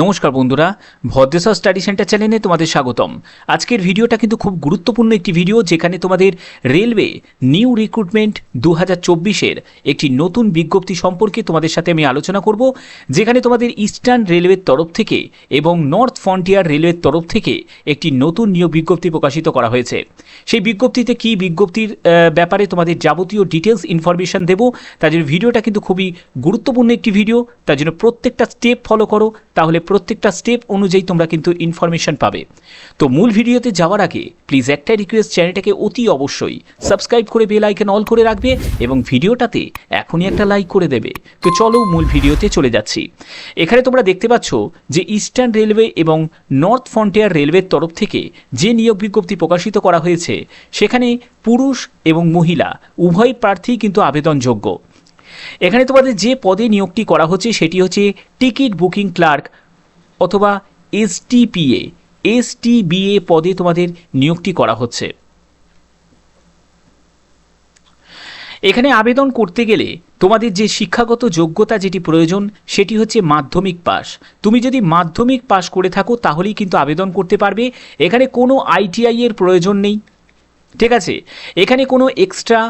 নমস্কার বন্ধুরা, Bhadreswar study centre চ্যানেলে তোমাদের স্বাগতম। আজকের ভিডিওটা কিন্তু খুব গুরুত্বপূর্ণ একটি ভিডিও, যেখানে তোমাদের রেলওয়ে নিউ রিক্রুটমেন্ট দু হাজার একটি নতুন বিজ্ঞপ্তি সম্পর্কে তোমাদের সাথে আমি আলোচনা করব, যেখানে তোমাদের ইস্টার্ন রেলওয়ের তরফ থেকে এবং নর্থ ফ্রন্টিয়ার রেলওয়ের তরফ থেকে একটি নতুন নিয়োগ বিজ্ঞপ্তি প্রকাশিত করা হয়েছে। সেই বিজ্ঞপ্তিতে কি বিজ্ঞপ্তির ব্যাপারে তোমাদের যাবতীয় ডিটেলস ইনফরমেশন দেবো, তার জন্য ভিডিওটা কিন্তু খুবই গুরুত্বপূর্ণ একটি ভিডিও, তার জন্য প্রত্যেকটা স্টেপ ফলো করো, তাহলে প্রত্যেকটা স্টেপ অনুযায়ী তোমরা কিন্তু ইনফরমেশন পাবে। তো মূল ভিডিওতে যাওয়ার আগে প্লিজ একটাই রিকোয়েস্ট চ্যানেলটাকে অতি অবশ্যই সাবস্ক্রাইব করে বেল আইকন অল করে রাখবে এবং ভিডিওটাতে এখনই একটা লাইক করে দেবে। তো চলো মূল ভিডিওতে চলে যাচ্ছি। এখানে তোমরা দেখতে পাচ্ছ যে ইস্টার্ন রেলওয়ে এবং নর্থ ফ্রন্টিয়ার রেলওয়ের তরফ থেকে যে নিয়োগ বিজ্ঞপ্তি প্রকাশিত করা হয়েছে, সেখানে পুরুষ এবং মহিলা, উভয় প্রার্থী কিন্তু আবেদনযোগ্য। এখানে তোমাদের যে পদে নিয়োগটি করা হচ্ছে, সেটি হচ্ছে টিকিট বুকিং ক্লার্ক অথবা এসটিপিএ এসটিবিএ পদে তোমাদের নিয়োগটি করা হচ্ছে। এখানে আবেদন করতে গেলে তোমাদের যে শিক্ষাগত যোগ্যতা যেটি প্রয়োজন, সেটি হচ্ছে মাধ্যমিক পাস তুমি যদি মাধ্যমিক পাস করে থাকো, তাহলেই কিন্তু আবেদন করতে পারবে। এখানে কোনো আইটিআই এর প্রয়োজন নেই। ঠিক আছে? এখানে কোনো এক্সট্রা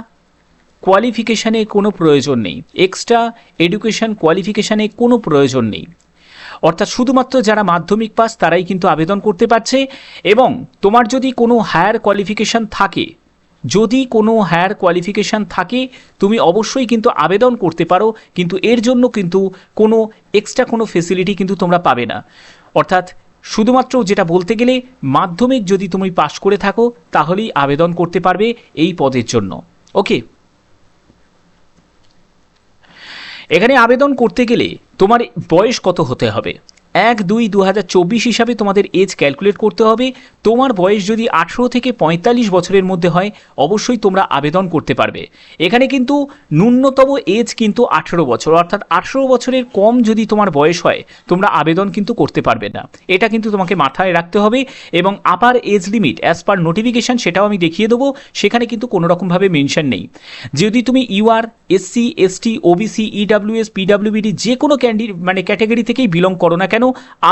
কোয়ালিফিকেশানে কোনো প্রয়োজন নেই। এক্সট্রা এডুকেশন কোয়ালিফিকেশানে কোনো প্রয়োজন নেই। অর্থাৎ শুধুমাত্র যারা মাধ্যমিক পাস, তারাই কিন্তু আবেদন করতে পারছে। এবং তোমার যদি কোনো হায়ার কোয়ালিফিকেশান থাকে, যদি কোনো হায়ার কোয়ালিফিকেশান থাকে, তুমি অবশ্যই কিন্তু আবেদন করতে পারো। কিন্তু এর জন্য কিন্তু কোনো এক্সট্রা কোনো ফেসিলিটি কিন্তু তোমরা পাবে না। অর্থাৎ শুধুমাত্র যেটা বলতে গেলে, মাধ্যমিক যদি তুমি পাশ করে থাকো, তাহলেই আবেদন করতে পারবে এই পদের জন্য। ওকে এখানে আবেদন করতে গেলে তোমার বয়স কত হতে হবে? এক দুই দু হাজার চব্বিশ হিসাবে তোমাদের এজ ক্যালকুলেট করতে হবে। তোমার বয়স যদি আঠেরো থেকে পঁয়তাল্লিশ বছরের মধ্যে হয়, অবশ্যই তোমরা আবেদন করতে পারবে। এখানে কিন্তু ন্যূনতম এজ কিন্তু আঠেরো বছর, অর্থাৎ আঠেরো বছরের কম যদি তোমার বয়স হয়, তোমরা আবেদন কিন্তু করতে পারবে না। এটা কিন্তু তোমাকে মাথায় রাখতে হবে এবং upper age limit as per notification সেটাও আমি দেখিয়ে দেবো। সেখানে কিন্তু কোনো রকমভাবে মেনশন নেই। যদি তুমি UR SC ST OBC EWS পিডাব্লিউবিডি যে কোনো ক্যান্ডি মানে ক্যাটাগরি থেকেই বিলং করো না কেন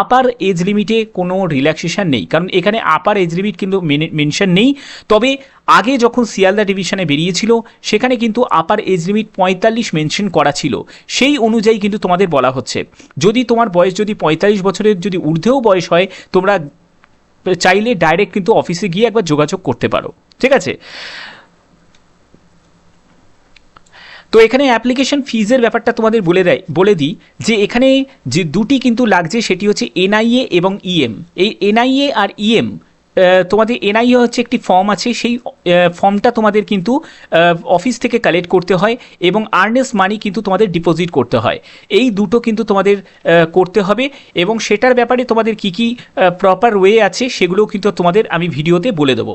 আপার এজ লিমিটে কোনো রিল্যাক্সেশন নেই? কারণ এখানে আপার এজ লিমিট কিন্তু মেনশন নেই। তবে আগে যখন শিয়ালদা ডিভিশনে বেরিয়েছিল, সেখানে কিন্তু আপার এজ লিমিট পঁয়তাল্লিশ মেনশন করা ছিল। সেই অনুযায়ী কিন্তু তোমাদের বলা হচ্ছে। যদি তোমার বয়স যদি পঁয়তাল্লিশ বছরের যদি ঊর্ধ্বেও বয়স হয়, তোমরা চাইলে ডাইরেক্ট কিন্তু অফিসে গিয়ে একবার যোগাযোগ করতে পারো। ঠিক আছে? তো এখানে অ্যাপ্লিকেশন ফিজের ব্যাপারটা তোমাদের বলে দেয়, বলে দিই যে এখানে যে দুটি কিন্তু লাগছে সেটি হচ্ছে এনআইএ এবং ইএম এই এনআইএ আর ইএম তোমাদের এনআইএ হচ্ছে একটি ফর্ম আছে, সেই ফর্মটা তোমাদের কিন্তু অফিস থেকে কালেক্ট করতে হয় এবং আর্নেস মানি কিন্তু তোমাদের ডিপোজিট করতে হয়। এই দুটো কিন্তু তোমাদের করতে হবে এবং সেটার ব্যাপারে তোমাদের কি কি প্রপার ওয়ে আছে সেগুলোও কিন্তু তোমাদের আমি ভিডিওতে বলে দেবো।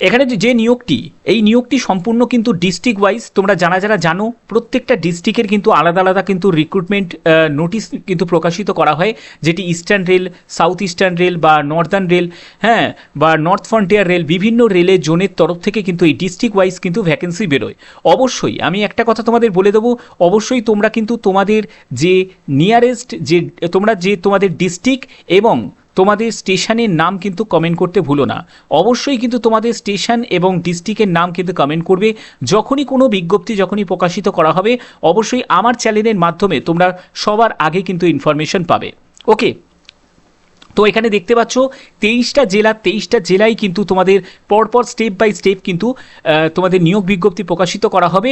এখানে যে- নিয়োগটি, এই নিয়োগটি সম্পূর্ণ কিন্তু ডিস্ট্রিক্ট ওয়াইজ তোমরা যারা যারা জানো, প্রত্যেকটা ডিস্ট্রিক্টের কিন্তু আলাদা আলাদা কিন্তু রিক্রুটমেন্ট নোটিশ কিন্তু প্রকাশিত করা হয়, যেটি eastern rail south eastern rail বা নর্দার্ন রেল হ্যাঁ বা নর্থ ফ্রন্টিয়ার রেল বিভিন্ন রেলের জোনের তরফ থেকে কিন্তু এই ডিস্ট্রিক্ট ওয়াইজ কিন্তু ভ্যাকেন্সি বেরোয়। অবশ্যই, আমি একটা কথা তোমাদের বলে দেবো, অবশ্যই তোমরা কিন্তু তোমাদের যে নিয়ারেস্ট যে তোমরা যে তোমাদের ডিস্ট্রিক্ট এবং তোমাদের স্টেশনের নাম কিন্তু কমেন্ট করতে ভুলো না। অবশ্যই কিন্তু তোমাদের স্টেশন এবং ডিস্ট্রিক্টের নাম কিন্তু কমেন্ট করবে। যখনই কোনো বিজ্ঞপ্তি যখনই প্রকাশিত করা হবে, অবশ্যই আমার চ্যানেলের মাধ্যমে তোমরা সবার আগে কিন্তু ইনফরমেশন পাবে। ওকে তো এখানে দেখতে পাচ্ছ তেইশটা জেলা, তেইশটা জেলায় কিন্তু তোমাদের পরপর স্টেপ বাই স্টেপ কিন্তু তোমাদের নিয়োগ বিজ্ঞপ্তি প্রকাশিত করা হবে।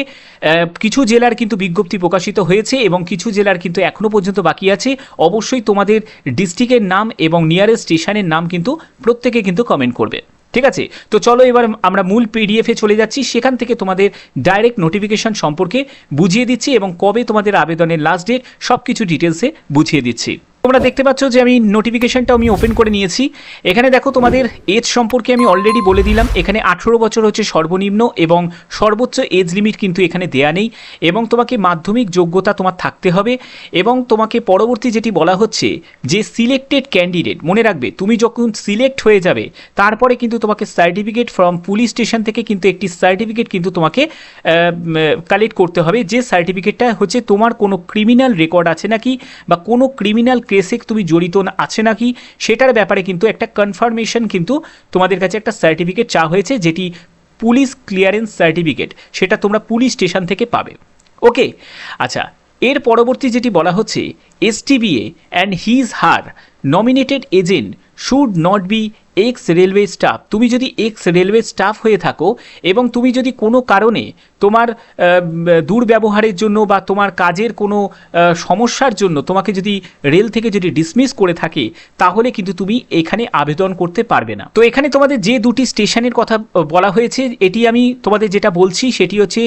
কিছু জেলার কিন্তু বিজ্ঞপ্তি প্রকাশিত হয়েছে এবং কিছু জেলার কিন্তু এখনও পর্যন্ত বাকি আছে। অবশ্যই তোমাদের ডিস্ট্রিক্টের নাম এবং নিয়ারেস্ট স্টেশনের নাম কিন্তু প্রত্যেকে কিন্তু কমেন্ট করবে। ঠিক আছে? তো চলো এবার আমরা মূল পিডিএফে চলে যাচ্ছি। সেখান থেকে তোমাদের ডাইরেক্ট নোটিফিকেশন সম্পর্কে বুঝিয়ে দিচ্ছি এবং কবে তোমাদের আবেদনের লাস্ট ডেট সব কিছু ডিটেলসে বুঝিয়ে দিচ্ছি। তোমরা দেখতে পাচ্ছ যে আমি নোটিফিকেশনটা আমি ওপেন করে নিয়েছি। এখানে দেখো তোমাদের এজ সম্পর্কে আমি অলরেডি বলে দিলাম। এখানে আঠেরো বছর হচ্ছে সর্বনিম্ন এবং সর্বোচ্চ এজ লিমিট কিন্তু এখানে দেয়া নেই এবং তোমাকে মাধ্যমিক যোগ্যতা তোমার থাকতে হবে এবং তোমাকে পরবর্তী যেটি বলা হচ্ছে যে সিলেক্টেড ক্যান্ডিডেট মনে রাখবে, তুমি যখন সিলেক্ট হয়ে যাবে, তারপরে কিন্তু তোমাকে সার্টিফিকেট ফ্রম পুলিশ স্টেশন থেকে কিন্তু একটি সার্টিফিকেট কিন্তু তোমাকে কালেক্ট করতে হবে। যে সার্টিফিকেটটা হচ্ছে তোমার কোনো ক্রিমিনাল রেকর্ড আছে নাকি বা কোনো ক্রিমিনাল কেসে তুমি জড়িত আছে নাকি? সেটার ব্যাপারে কিন্তু একটা কনফার্মেশন কিন্তু তোমাদের কাছে একটা সার্টিফিকেট চা হয়েছে, যেটি পুলিশ ক্লিয়ারেন্স সার্টিফিকেট সেটা তোমরা পুলিশ স্টেশন থেকে পাবে। ওকে আচ্ছা এর পরবর্তী যেটি বলা হচ্ছে S STBA and his her nominated agent should not be ex railway staff তুমি যদি এক্স রেলওয়ে স্টাফ হয়ে থাকো এবং তুমি যদি কোনো কারণে তোমার দুর্ব্যবহারের জন্য বা তোমার কাজের কোনো সমস্যার জন্য তোমাকে যদি রেল থেকে যদি ডিসমিস করে থাকে, তাহলে কিন্তু তুমি এখানে আবেদন করতে পারবে না। তো এখানে তোমাদের যে দুটি স্টেশনের কথা বলা হয়েছে, এটি আমি তোমাদের যেটা বলছি সেটি হচ্ছে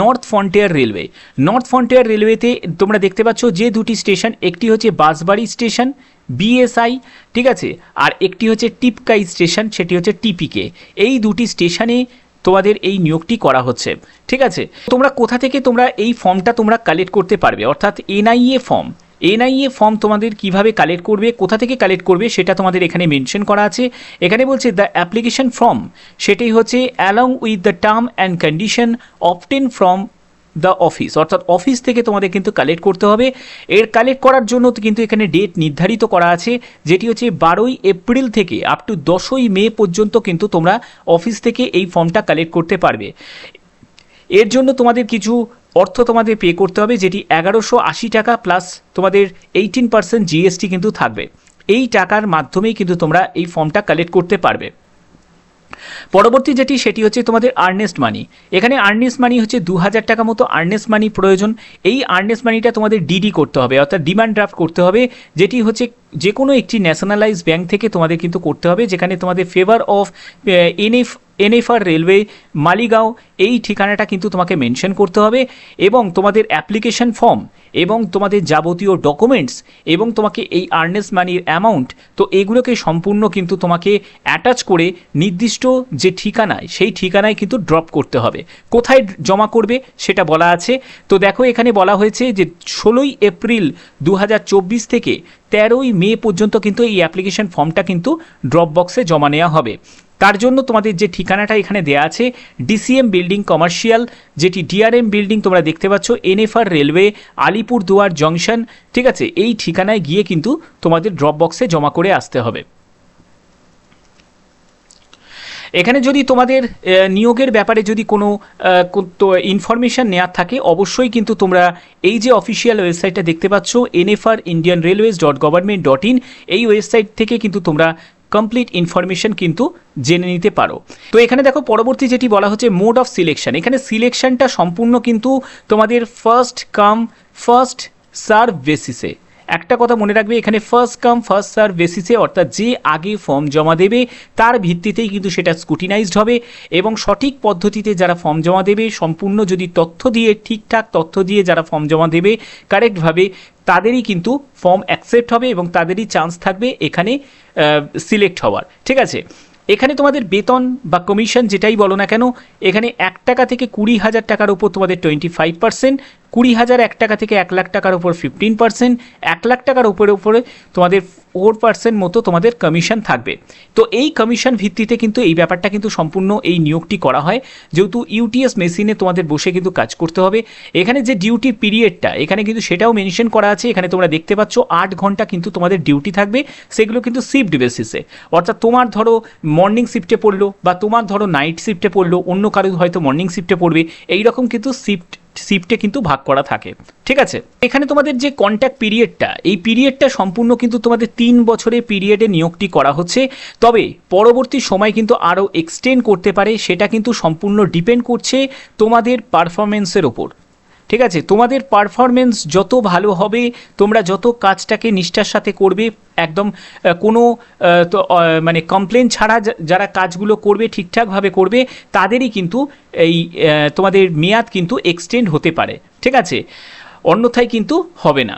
north frontier railway north frontier রেলওয়েতে তোমরা দেখতে পাচ্ছ যে দুটি স্টেশন, একটি হচ্ছে বাসবাড়ি স্টেশন বিএসআই ঠিক আছে? আর একটি হচ্ছে টিপকাই স্টেশন, সেটি হচ্ছে টিপিকে। এই দুটি স্টেশনে তোমাদের এই নিয়োগটি করা হচ্ছে, ঠিক আছে? তোমরা কোথা থেকে তোমরা এই ফর্মটা তোমরা কালেক্ট করতে পারবে? অর্থাৎ এনআইএ ফর্ম। এনআইএ ফর্ম তোমাদের কীভাবে কালেক্ট করবে, কোথা থেকে কালেক্ট করবে, সেটা তোমাদের এখানে মেনশন করা আছে। এখানে বলছে দ্য অ্যাপ্লিকেশন ফর্ম সেটাই হচ্ছে along with the term and condition obtained from the office অর্থাৎ অফিস থেকে তোমাদের কিন্তু কালেক্ট করতে হবে। এর কালেক্ট করার জন্য কিন্তু এখানে ডেট নির্ধারিত করা আছে, যেটি হচ্ছে বারোই এপ্রিল থেকে আপ টু দশই মে পর্যন্ত কিন্তু তোমরা অফিস থেকে এই ফর্মটা কালেক্ট করতে পারবে। এর জন্য তোমাদের কিছু অর্থ তোমাদের পে করতে হবে, যেটি এগারোশো আশি টাকা প্লাস তোমাদের এইটিন পার্সেন্ট জিএসটি কিন্তু থাকবে। এই টাকার মাধ্যমেই কিন্তু তোমরা এই ফর্মটা কালেক্ট করতে পারবে। পরবর্তী যেটি, সেটি হচ্ছে তোমাদের আর্নেস্ট মানি এখানে আর্নেস্ট মানি হচ্ছে দু হাজার টাকা মতো আর্নেস্ট মানি প্রয়োজন। এই আর্নেস্ট মানিটা তোমাদের ডিডি করতে হবে, অর্থাৎ ডিমান্ড ড্রাফট করতে হবে, যেটি হচ্ছে যে কোনো একটি ন্যাশনালাইজ ব্যাংক থেকে তোমাদের কিন্তু করতে হবে, যেখানে তোমাদের favour of NF NFR railway Maligaon, এই ঠিকানাটা কিন্তু তোমাকে মেনশন করতে হবে এবং তোমাদের অ্যাপ্লিকেশন ফর্ম এবং তোমাদের যাবতীয় ডকুমেন্টস এবং তোমাকে এই আর্নেস মানির অ্যামাউন্ট তো এগুলোকে সম্পূর্ণ কিন্তু তোমাকে অ্যাটাচ করে নির্দিষ্ট যে ঠিকানায়, সেই ঠিকানায় কিন্তু ড্রপ করতে হবে। কোথায় জমা করবে সেটা বলা আছে। তো দেখো এখানে বলা হয়েছে যে ষোলোই এপ্রিল দু হাজার চব্বিশ থেকে তেরোই মে পর্যন্ত কিন্তু এই অ্যাপ্লিকেশন ফর্মটা কিন্তু ড্রপ বক্সে জমা নেওয়া হবে। তার জন্য তোমাদের যে ঠিকানাটা এখানে দেয়া আছে ডিসিএম বিল্ডিং কমার্শিয়াল যেটি ডিআরএম বিল্ডিং তোমরা দেখতে পাচ্ছ এনএফআর রেলওয়ে আলিপুর দুয়ার জংশন ঠিক আছে? এই ঠিকানায় গিয়ে কিন্তু তোমাদের ড্রপ বক্সে জমা করে আসতে হবে। এখানে যদি তোমাদের নিয়োগের ব্যাপারে যদি কোনো ইনফরমেশান নেওয়ার থাকে, অবশ্যই কিন্তু তোমরা এই যে অফিসিয়াল ওয়েবসাইটটা দেখতে পাচ্ছ NFR Indian railways dot government dot in এই ওয়েবসাইট থেকে কিন্তু তোমরা কমপ্লিট ইনফরমেশন কিন্তু জেনে নিতে পারো। তো এখানে দেখো, পরবর্তী যেটি বলা হচ্ছে মোড অফ সিলেকশন এখানে সিলেকশনটা সম্পূর্ণ কিন্তু তোমাদের ফার্স্ট কাম ফার্স্ট সার্ভ বেসিসে একটা কথা মনে রাখবে, এখানে ফার্স্ট কাম ফার্স্ট সার্ভ বেসিসে অর্থাৎ যে আগে ফর্ম জমা দেবে, তার ভিত্তিতেই কিন্তু সেটা স্কুটিনাইজড হবে এবং সঠিক পদ্ধতিতে যারা ফর্ম জমা দেবে, সম্পূর্ণ যদি তথ্য দিয়ে, ঠিকঠাক তথ্য দিয়ে যারা ফর্ম জমা দেবে কারেক্টভাবে তাদেরই কিন্তু ফর্ম অ্যাকসেপ্ট হবে এবং তাদেরই চান্স থাকবে এখানে সিলেক্ট হওয়ার। ঠিক আছে? এখানে তোমাদের বেতন বা কমিশন যেটাই বলো না কেন, এখানে এক টাকা থেকে কুড়ি হাজার টাকার উপর তোমাদের টোয়েন্টি ফাইভ পার্সেন্ট কুড়ি হাজার এক টাকা থেকে এক লাখ টাকার উপর ফিফটিন পার্সেন্ট এক লাখ টাকার উপরে উপরে তোমাদের ফোর পার্সেন্ট মতো তোমাদের কমিশন থাকবে। তো এই কমিশন ভিত্তিতে কিন্তু এই ব্যাপারটা কিন্তু সম্পূর্ণ এই নিয়োগটি করা হয়। যেহেতু ইউটিএস মেশিনে তোমাদের বসে কিন্তু কাজ করতে হবে। এখানে যে ডিউটি পিরিয়ডটা এখানে কিন্তু সেটাও মেনশন করা আছে। এখানে তোমরা দেখতে পাচ্ছ আট ঘণ্টা কিন্তু তোমাদের ডিউটি থাকবে। সেগুলো কিন্তু শিফট বেসিসে অর্থাৎ তোমার ধরো মর্নিং শিফটে পড়ল বা তোমার ধরো নাইট শিফটে পড়ল, অন্য কারও হয়তো মর্নিং শিফটে পড়বে। এইরকম কিন্তু শিফট শিফটে কিন্তু ভাগ করা থাকে, ঠিক আছে? এখানে তোমাদের যে কন্ট্যাক্ট পিরিয়ডটা এই পিরিয়ডটা সম্পূর্ণ কিন্তু তোমাদের তিন বছরের পিরিয়ডে নিয়োগটি করা হচ্ছে। তবে পরবর্তী সময় কিন্তু আরও এক্সটেন্ড করতে পারে, সেটা কিন্তু সম্পূর্ণ ডিপেন্ড করছে তোমাদের পারফরমেন্সের ওপর ঠিক আছে, তোমাদের পারফরমেন্স যত ভালো হবে, তোমরা যত কাজটাকে নিষ্ঠার সাথে করবে, একদম কোনো মানে কমপ্লেন ছাড়া যারা কাজগুলো করবে, ঠিকঠাকভাবে করবে, তাদেরই কিন্তু এই তোমাদের মেয়াদ কিন্তু এক্সটেন্ড হতে পারে, ঠিক আছে? অন্যথায় কিন্তু হবে না।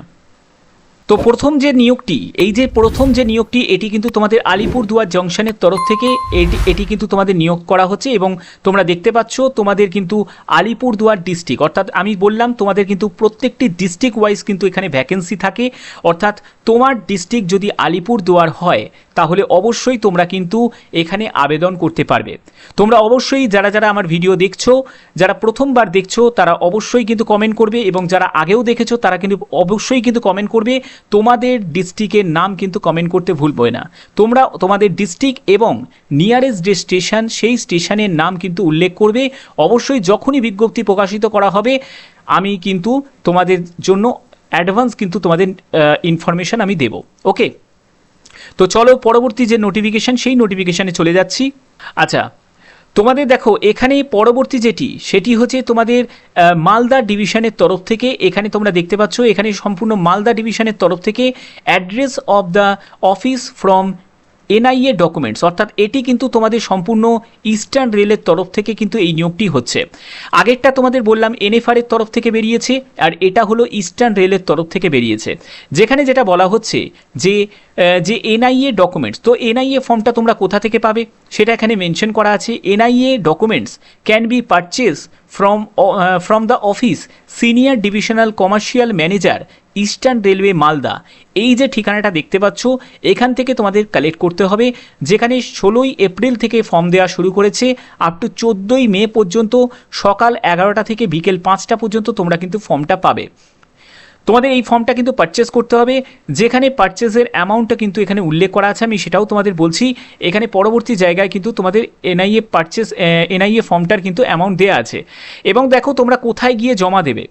তো প্রথম যে নিয়োগটি, এই যে প্রথম যে নিয়োগটি, এটি কিন্তু তোমাদের আলিপুরদুয়ার জংশনের তরফ থেকে এটি এটি কিন্তু তোমাদের নিয়োগ করা হচ্ছে এবং তোমরা দেখতে পাচ্ছ তোমাদের কিন্তু আলিপুরদুয়ার ডিস্ট্রিক্ট অর্থাৎ আমি বললাম তোমাদের কিন্তু প্রত্যেকটি ডিস্ট্রিক্ট ওয়াইজ কিন্তু এখানে ভ্যাকেন্সি থাকে। অর্থাৎ তোমার ডিস্ট্রিক্ট যদি আলিপুরদুয়ার হয়, তাহলে অবশ্যই তোমরা কিন্তু এখানে আবেদন করতে পারবে। তোমরা অবশ্যই যারা যারা আমার ভিডিও দেখছ, যারা প্রথমবার দেখছ, তারা অবশ্যই কিন্তু কমেন্ট করবে এবং যারা আগেও দেখেছ, তারা কিন্তু অবশ্যই কিন্তু কমেন্ট করবে। তোমাদের ডিস্ট্রিক্টের নাম কিন্তু কমেন্ট করতে ভুলবে না। তোমরা তোমাদের ডিস্ট্রিক্ট এবং নিয়ারেস্ট যে স্টেশন সেই স্টেশনের নাম কিন্তু উল্লেখ করবে। অবশ্যই যখনই বিজ্ঞপ্তি প্রকাশিত করা হবে, আমি কিন্তু তোমাদের জন্য অ্যাডভান্স কিন্তু তোমাদের ইনফরমেশন আমি দেব। ওকে তো চলো পরবর্তী যে নোটিফিকেশান সেই নোটিফিকেশানে চলে যাচ্ছি। আচ্ছা তোমাদের দেখো, এখানে পরবর্তী যেটি, সেটি হচ্ছে তোমাদের মালদা ডিভিশনের তরফ থেকে, এখানে তোমরা দেখতে পাচ্ছ, এখানে সম্পূর্ণ মালদা ডিভিশনের তরফ থেকে address of the office from NIA documents, অর্থাৎ এটি কিন্তু তোমাদের সম্পূর্ণ ইস্টার্ন রেলের তরফ থেকে কিন্তু এই নিয়োগটি হচ্ছে। আগেরটা তোমাদের বললাম, এনএফআর এর তরফ থেকে বেরিয়েছে, আর এটা হলো ইস্টার্ন রেলের তরফ থেকে বেরিয়েছে। যেখানে যেটা বলা হচ্ছে যে যে এনআইএ ডকুমেন্টস তো এনআইএ ফর্মটা তোমরা কোথা থেকে পাবে? সেটা এখানে মেনশন করা আছে। NIA documents can be purchase from from the office senior divisional commercial manager eastern railway Malda এই যে ঠিকানাটা দেখতে পাচ্ছ, এখান থেকে তোমাদের কালেক্ট করতে হবে। যেখানে ষোলোই এপ্রিল থেকে ফর্ম দেওয়া শুরু করেছে আপ টু চোদ্দোই মে পর্যন্ত সকাল এগারোটা থেকে বিকেল পাঁচটা পর্যন্ত তোমরা কিন্তু ফর্মটা পাবে। তোমাদের এই ফর্মটা কিন্তু পারচেস করতে হবে। যেখানে পারচেসের অ্যামাউন্টটা কিন্তু এখানে উল্লেখ করা আছে, আমি সেটাও তোমাদের বলছি। এখানে পরবর্তী জায়গায় কিন্তু তোমাদের এনআইএ পারচেস এনআইএ ফর্মটার কিন্তু অ্যামাউন্ট দেওয়া আছে। এবং দেখো তোমরা কোথায় গিয়ে জমা দেবে।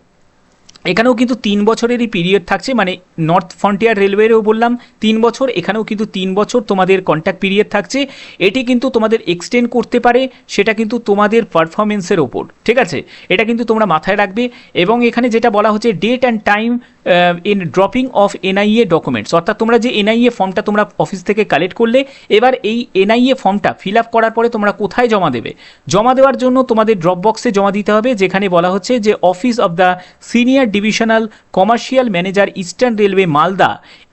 এখানেও কিন্তু তিন বছরেরই পিরিয়ড থাকছে মানে নর্থ ফ্রন্টিয়ার রেলওয়েরও বললাম, তিন বছর, এখানেও কিন্তু তিন বছর তোমাদের কন্ট্যাক্ট পিরিয়ড থাকছে। এটি কিন্তু তোমাদের এক্সটেন্ড করতে পারে, সেটা কিন্তু তোমাদের পারফরমেন্সের ওপর, ঠিক আছে? এটা কিন্তু তোমরা মাথায় রাখবে, এবং এখানে যেটা বলা হচ্ছে date and time in dropping of NIA documents অর্থাৎ তোমরা যে এনআইএ ফর্মটা তোমরা অফিস থেকে কালেক্ট করলে, এবার এই এনআইএ ফর্মটা ফিল আপ করার পরে তোমরা কোথায় জমা দেবে? জমা দেওয়ার জন্য তোমাদের ড্রপ বক্সে জমা দিতে হবে, যেখানে বলা হচ্ছে যে office of the senior divisional commercial manager eastern railway Malda.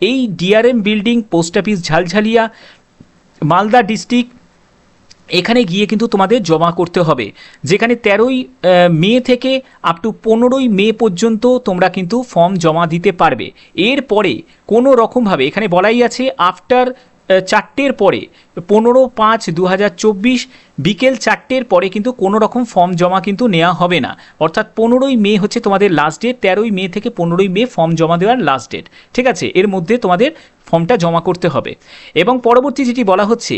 এই DRM building, post office Jhaljhalia, Malda district, এখানে গিয়ে কিন্তু তোমাদের জমা করতে হবে। যেখানে তেরোই মে থেকে আপ টু পনেরোই মে পর্যন্ত তোমরা কিন্তু ফর্ম জমা দিতে পারবে। এরপরে কোনো রকমভাবে, এখানে বলাই আছে আফটার চারটের পরে পনেরো পাঁচ দু বিকেল চারটের পরে কিন্তু কোনো রকম ফর্ম জমা কিন্তু নেওয়া হবে না। অর্থাৎ পনেরোই মে হচ্ছে তোমাদের লাস্ট ডেট তেরোই মে থেকে পনেরোই মে ফর্ম জমা দেওয়ার লাস্ট ডেট ঠিক আছে? এর মধ্যে তোমাদের ফর্মটা জমা করতে হবে। এবং পরবর্তী যেটি বলা হচ্ছে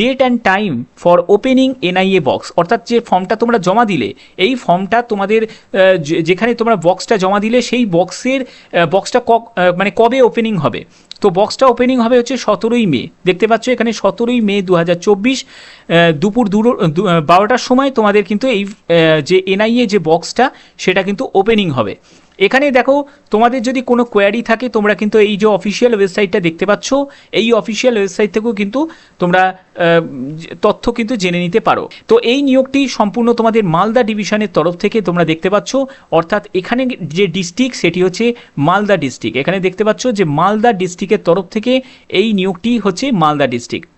date and time for opening NIA box অর্থাৎ যে ফর্মটা তোমরা জমা দিলে, এই ফর্মটা তোমাদের যেখানে তোমরা বক্সটা জমা দিলে, সেই বক্সের বক্সটা ক মানে কবে ওপেনিং হবে? তো বক্সটা ওপেনিং হবে হচ্ছে সতেরোই মে। দেখতে পাচ্ছ এখানে সতেরোই মে দু হাজার চব্বিশ দুপুর দুটো বারোটার সময় তোমাদের কিন্তু এই যে এনআইএ যে বক্সটা, সেটা কিন্তু ওপেনিং হবে। এখানে দেখো, তোমাদের যদি কোনো কোয়ারি থাকে, তোমরা কিন্তু এই যে অফিসিয়াল ওয়েবসাইটটা দেখতে পাচ্ছ, এই অফিসিয়াল ওয়েবসাইট থেকেও কিন্তু তোমরা তথ্য কিন্তু জেনে নিতে পারো। তো এই নিয়োগটি সম্পূর্ণ তোমাদের মালদা ডিভিশনের তরফ থেকে তোমরা দেখতে পাচ্ছ, অর্থাৎ এখানে যে ডিস্ট্রিক্ট সেটি হচ্ছে মালদা ডিস্ট্রিক্ট এখানে দেখতে পাচ্ছ যে মালদা ডিস্ট্রিক্টের তরফ থেকে এই নিয়োগটি হচ্ছে মালদা ডিস্ট্রিক্ট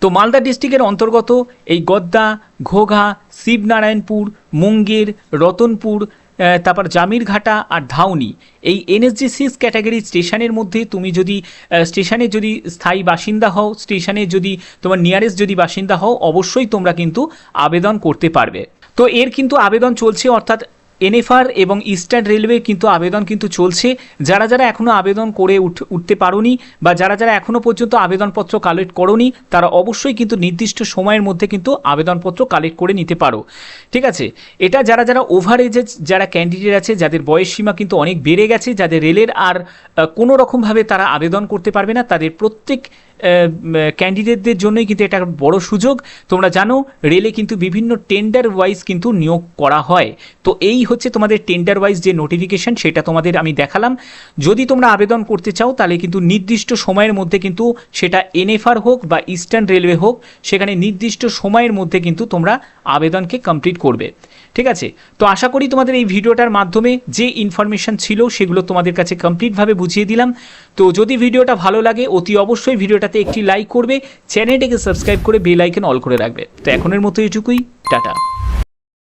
তো মালদা ডিস্ট্রিক্টের অন্তর্গত এই গদ্দা ঘোঘা শিবনারায়ণপুর মুঙ্গের রতনপুর তারপর জামিরঘাটা আর ধাউনি এই এনএসজি সিক্স ক্যাটাগরি স্টেশনের মধ্যে তুমি যদি আহ, স্টেশনের যদি স্থায়ী বাসিন্দা হও স্টেশনের যদি তোমার নিয়ারেস্ট যদি বাসিন্দা হও অবশ্যই তোমরা কিন্তু আবেদন করতে পারবে। তো এর কিন্তু আবেদন চলছে অর্থাৎ এনএফআর এবং ইস্টার্ন রেলওয়ে কিন্তু আবেদন কিন্তু চলছে। যারা যারা এখনও আবেদন করে উঠ উঠতে পারোনি বা যারা যারা এখনও পর্যন্ত আবেদনপত্র কালেক্ট করোনি, তারা অবশ্যই কিন্তু নির্দিষ্ট সময়ের মধ্যে কিন্তু আবেদনপত্র কালেক্ট করে নিতে পারো। ঠিক আছে? এটা যারা যারা ওভার যারা ক্যান্ডিডেট আছে, যাদের বয়স সীমা কিন্তু অনেক বেড়ে গেছে, যাদের রেলের আর কোনো রকমভাবে তারা আবেদন করতে পারবে না, তাদের প্রত্যেক ক্যান্ডিডেটদের জন্যই কিন্তু এটা বড় সুযোগ। তোমরা জানো রেলে কিন্তু বিভিন্ন টেন্ডার ওয়াইজ কিন্তু নিয়োগ করা হয়। তো এই হচ্ছে তোমাদের টেন্ডার ওয়াইজ যে নোটিফিকেশন সেটা তোমাদের আমি দেখালাম। যদি তোমরা আবেদন করতে চাও, তাহলে কিন্তু নির্দিষ্ট সময়ের মধ্যে কিন্তু সেটা এনএফআর হোক বা ইস্টার্ন রেলওয়ে হোক, সেখানে নির্দিষ্ট সময়ের মধ্যে কিন্তু তোমরা আবেদনকে কমপ্লিট করবে। ঠিক আছে? তো আশা করি তোমাদের এই ভিডিওটার মাধ্যমে যে ইনফরমেশান ছিল সেগুলো তোমাদের কাছে কমপ্লিটভাবে বুঝিয়ে দিলাম। তো যদি ভিডিওটা ভালো লাগে, অতি অবশ্যই ভিডিওটাতে একটি লাইক করবে চ্যানেলটিকে সাবস্ক্রাইব করে বেল আইকন অল করে রাখবে। তো এখনের মতো এটুকুই, টাটা।